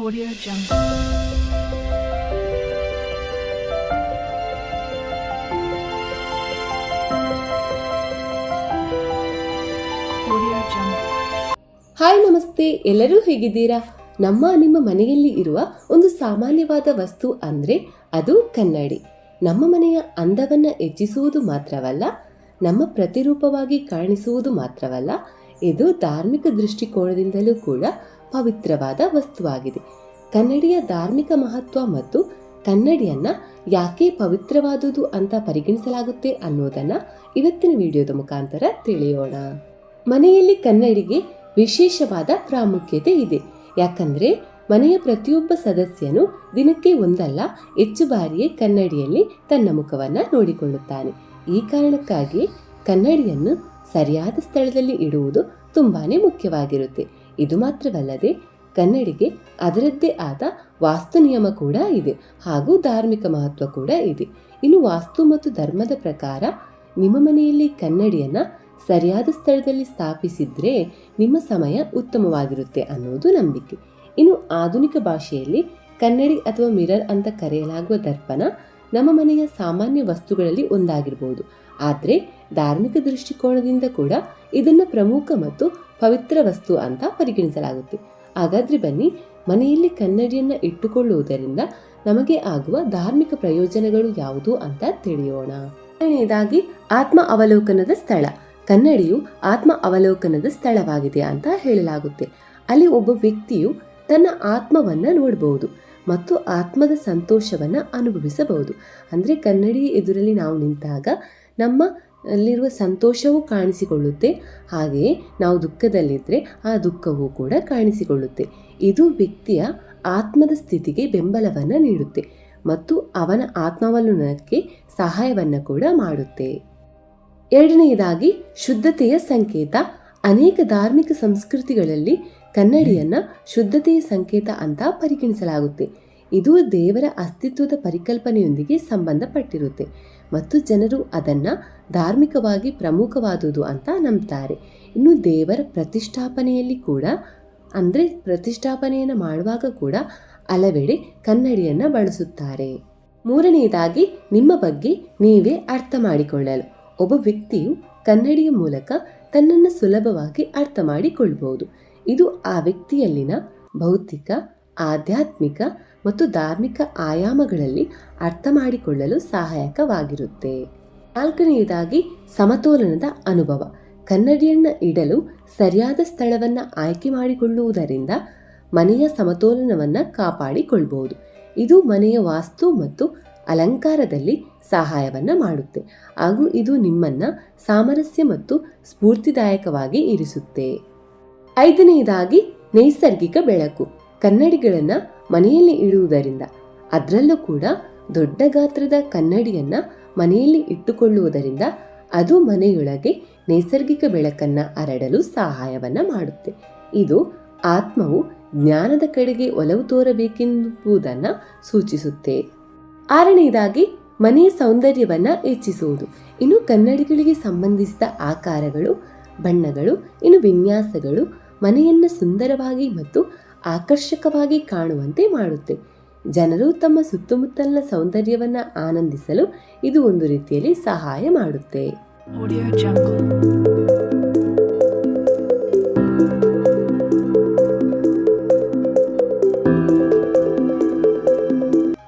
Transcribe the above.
Audio Jungle. Hi, ನಮಸ್ತೆ. ಎಲ್ಲರೂ ಹೇಗಿದ್ದೀರಾ? ನಮ್ಮ ನಿಮ್ಮ ಮನೆಯಲ್ಲಿ ಇರುವ ಒಂದು ಸಾಮಾನ್ಯವಾದ ವಸ್ತು ಅಂದ್ರೆ ಅದು ಕನ್ನಡಿ. ನಮ್ಮ ಮನೆಯ ಅಂದವನ್ನು ಹೆಚ್ಚಿಸುವುದು ಮಾತ್ರವಲ್ಲ, ನಮ್ಮ ಪ್ರತಿರೂಪವಾಗಿ ಕಾಣಿಸುವುದು ಮಾತ್ರವಲ್ಲ, ಇದು ಧಾರ್ಮಿಕ ದೃಷ್ಟಿಕೋನದಿಂದಲೂ ಕೂಡ ಪವಿತ್ರವಾದ ವಸ್ತುವಾಗಿದೆ. ಕನ್ನಡಿಯ ಧಾರ್ಮಿಕ ಮಹತ್ವ ಮತ್ತು ಕನ್ನಡಿಯನ್ನ ಯಾಕೆ ಪವಿತ್ರವಾದುದು ಅಂತ ಪರಿಗಣಿಸಲಾಗುತ್ತೆ ಅನ್ನೋದನ್ನ ಇವತ್ತಿನ ವಿಡಿಯೋದ ಮುಖಾಂತರ ತಿಳಿಯೋಣ. ಮನೆಯಲ್ಲಿ ಕನ್ನಡಿಗೆ ವಿಶೇಷವಾದ ಪ್ರಾಮುಖ್ಯತೆ ಇದೆ. ಯಾಕಂದ್ರೆ ಮನೆಯ ಪ್ರತಿಯೊಬ್ಬ ಸದಸ್ಯನು ದಿನಕ್ಕೆ ಒಂದಲ್ಲ, ಹೆಚ್ಚು ಬಾರಿಯೇ ಕನ್ನಡಿಯಲ್ಲಿ ತನ್ನ ಮುಖವನ್ನ ನೋಡಿಕೊಳ್ಳುತ್ತಾನೆ. ಈ ಕಾರಣಕ್ಕಾಗಿ ಕನ್ನಡಿಯನ್ನು ಸರಿಯಾದ ಸ್ಥಳದಲ್ಲಿ ಇಡುವುದು ತುಂಬಾನೇ ಮುಖ್ಯವಾಗಿರುತ್ತೆ. ಇದು ಮಾತ್ರವಲ್ಲದೆ ಕನ್ನಡಿಗೆ ಅದರದ್ದೇ ಆದ ವಾಸ್ತು ನಿಯಮ ಕೂಡ ಇದೆ ಹಾಗೂ ಧಾರ್ಮಿಕ ಮಹತ್ವ ಕೂಡ ಇದೆ. ಇನ್ನು ವಾಸ್ತು ಮತ್ತು ಧರ್ಮದ ಪ್ರಕಾರ ನಿಮ್ಮ ಮನೆಯಲ್ಲಿ ಕನ್ನಡಿಯನ್ನು ಸರಿಯಾದ ಸ್ಥಳದಲ್ಲಿ ಸ್ಥಾಪಿಸಿದರೆ ನಿಮ್ಮ ಸಮಯ ಉತ್ತಮವಾಗಿರುತ್ತೆ ಅನ್ನೋದು ನಂಬಿಕೆ. ಇನ್ನು ಆಧುನಿಕ ಭಾಷೆಯಲ್ಲಿ ಕನ್ನಡಿ ಅಥವಾ ಮಿರರ್ ಅಂತ ಕರೆಯಲಾಗುವ ದರ್ಪಣ ನಮ್ಮ ಮನೆಯ ಸಾಮಾನ್ಯ ವಸ್ತುಗಳಲ್ಲಿ ಒಂದಾಗಿರಬಹುದು ಆದರೆ ಧಾರ್ಮಿಕ ದೃಷ್ಟಿಕೋನದಿಂದ ಕೂಡ ಇದನ್ನು ಪ್ರಮುಖ ಮತ್ತು ಪವಿತ್ರ ವಸ್ತು ಅಂತ ಪರಿಗಣಿಸಲಾಗುತ್ತೆ. ಹಾಗಾದ್ರೆ ಬನ್ನಿ, ಮನೆಯಲ್ಲಿ ಕನ್ನಡಿಯನ್ನು ಇಟ್ಟುಕೊಳ್ಳುವುದರಿಂದ ನಮಗೆ ಆಗುವ ಧಾರ್ಮಿಕ ಪ್ರಯೋಜನಗಳು ಯಾವುದು ಅಂತ ತಿಳಿಯೋಣ. ಎರಡನೆಯದಾಗಿ ಆತ್ಮ ಅವಲೋಕನದ ಸ್ಥಳ. ಕನ್ನಡಿಯು ಆತ್ಮ ಅವಲೋಕನದ ಸ್ಥಳವಾಗಿದೆ ಅಂತ ಹೇಳಲಾಗುತ್ತೆ. ಅಲ್ಲಿ ಒಬ್ಬ ವ್ಯಕ್ತಿಯು ತನ್ನ ಆತ್ಮವನ್ನ ನೋಡಬಹುದು ಮತ್ತು ಆತ್ಮದ ಸಂತೋಷವನ್ನ ಅನುಭವಿಸಬಹುದು. ಅಂದ್ರೆ ಕನ್ನಡಿ ಎದುರಲ್ಲಿ ನಾವು ನಿಂತಾಗ ನಮ್ಮ ಅಲ್ಲಿರುವ ಸಂತೋಷವೂ ಕಾಣಿಸಿಕೊಳ್ಳುತ್ತೆ. ಹಾಗೆಯೇ ನಾವು ದುಃಖದಲ್ಲಿದ್ದರೆ ಆ ದುಃಖವೂ ಕೂಡ ಕಾಣಿಸಿಕೊಳ್ಳುತ್ತೆ. ಇದು ವ್ಯಕ್ತಿಯ ಆತ್ಮದ ಸ್ಥಿತಿಗೆ ಬೆಂಬಲವನ್ನು ನೀಡುತ್ತೆ ಮತ್ತು ಅವನ ಆತ್ಮಾವಲೋಕನಕ್ಕೆ ಸಹಾಯವನ್ನು ಕೂಡ ಮಾಡುತ್ತೆ. ಎರಡನೆಯದಾಗಿ ಶುದ್ಧತೆಯ ಸಂಕೇತ. ಅನೇಕ ಧಾರ್ಮಿಕ ಸಂಸ್ಕೃತಿಗಳಲ್ಲಿ ಕನ್ನಡಿಯನ್ನು ಶುದ್ಧತೆಯ ಸಂಕೇತ ಅಂತ ಪರಿಗಣಿಸಲಾಗುತ್ತೆ. ಇದು ದೇವರ ಅಸ್ತಿತ್ವದ ಪರಿಕಲ್ಪನೆಯೊಂದಿಗೆ ಸಂಬಂಧಪಟ್ಟಿರುತ್ತೆ. ಮತ್ತು ಜನರು ಅದನ್ನು ಧಾರ್ಮಿಕವಾಗಿ ಪ್ರಮುಖವಾದುದು ಅಂತ ನಂಬ್ತಾರೆ. ಇನ್ನು ದೇವರ ಪ್ರತಿಷ್ಠಾಪನೆಯಲ್ಲಿ ಕೂಡ, ಅಂದರೆ ಪ್ರತಿಷ್ಠಾಪನೆಯನ್ನು ಮಾಡುವಾಗ ಕೂಡ ಹಲವೆಡೆ ಕನ್ನಡಿಯನ್ನು ಬಳಸುತ್ತಾರೆ. ಮೂರನೆಯದಾಗಿ ನಿಮ್ಮ ಬಗ್ಗೆ ನೀವೇ ಅರ್ಥ ಮಾಡಿಕೊಳ್ಳಲು. ಒಬ್ಬ ವ್ಯಕ್ತಿಯು ಕನ್ನಡಿಯ ಮೂಲಕ ತನ್ನನ್ನು ಸುಲಭವಾಗಿ ಅರ್ಥ ಮಾಡಿಕೊಳ್ಳಬಹುದು ಇದು ಆ ವ್ಯಕ್ತಿಯಲ್ಲಿನ ಭೌತಿಕ, ಆಧ್ಯಾತ್ಮಿಕ ಮತ್ತು ಧಾರ್ಮಿಕ ಆಯಾಮಗಳಲ್ಲಿ ಅರ್ಥ ಮಾಡಿಕೊಳ್ಳಲು ಸಹಾಯಕವಾಗಿರುತ್ತೆ. ನಾಲ್ಕನೆಯದಾಗಿ, ಸಮತೋಲನದ ಅನುಭವ. ಕನ್ನಡಿಯನ್ನು ಇಡಲು ಸರಿಯಾದ ಸ್ಥಳವನ್ನು ಆಯ್ಕೆ ಮಾಡಿಕೊಳ್ಳುವುದರಿಂದ ಮನೆಯ ಸಮತೋಲನವನ್ನು ಕಾಪಾಡಿಕೊಳ್ಬೋದು. ಇದು ಮನೆಯ ವಾಸ್ತು ಮತ್ತು ಅಲಂಕಾರದಲ್ಲಿ ಸಹಾಯವನ್ನ ಮಾಡುತ್ತೆ. ಹಾಗೂ ಇದು ನಿಮ್ಮನ್ನ ಸಾಮರಸ್ಯ ಮತ್ತು ಸ್ಫೂರ್ತಿದಾಯಕವಾಗಿ ಇರಿಸುತ್ತೆ. ಐದನೆಯದಾಗಿ, ನೈಸರ್ಗಿಕ ಬೆಳಕು. ಕನ್ನಡಿಗಳನ್ನ ಮನೆಯಲ್ಲಿ ಇಡುವುದರಿಂದ. ಅದರಲ್ಲೂ ಕೂಡ ದೊಡ್ಡ ಗಾತ್ರದ ಕನ್ನಡಿಯನ್ನು ಮನೆಯಲ್ಲಿ ಇಟ್ಟುಕೊಳ್ಳುವುದರಿಂದ ಅದು ಮನೆಯೊಳಗೆ ನೈಸರ್ಗಿಕ ಬೆಳಕನ್ನ ಹರಡಲು ಸಹಾಯವನ್ನ ಮಾಡುತ್ತೆ. ಇದು ಆತ್ಮವು ಜ್ಞಾನದ ಕಡೆಗೆ ಒಲವು ತೋರಬೇಕೆಂಬುದನ್ನು ಸೂಚಿಸುತ್ತೆ. ಆರನೆಯದಾಗಿ ಮನೆಯ ಸೌಂದರ್ಯವನ್ನು ಹೆಚ್ಚಿಸುವುದು. ಇನ್ನು ಕನ್ನಡಿಗಳಿಗೆ ಸಂಬಂಧಿಸಿದ ಆಕಾರಗಳು, ಬಣ್ಣಗಳು, ಇನ್ನು ವಿನ್ಯಾಸಗಳು ಮನೆಯನ್ನು ಸುಂದರವಾಗಿ ಮತ್ತು ಆಕರ್ಷಕವಾಗಿ ಕಾಣುವಂತೆ ಮಾಡುತ್ತೆ ಜನರು ತಮ್ಮ ಸುತ್ತಮುತ್ತಲಿನ ಸೌಂದರ್ಯವನ್ನು ಆನಂದಿಸಲು ಇದು ಒಂದು ರೀತಿಯಲ್ಲಿ ಸಹಾಯ ಮಾಡುತ್ತೆ.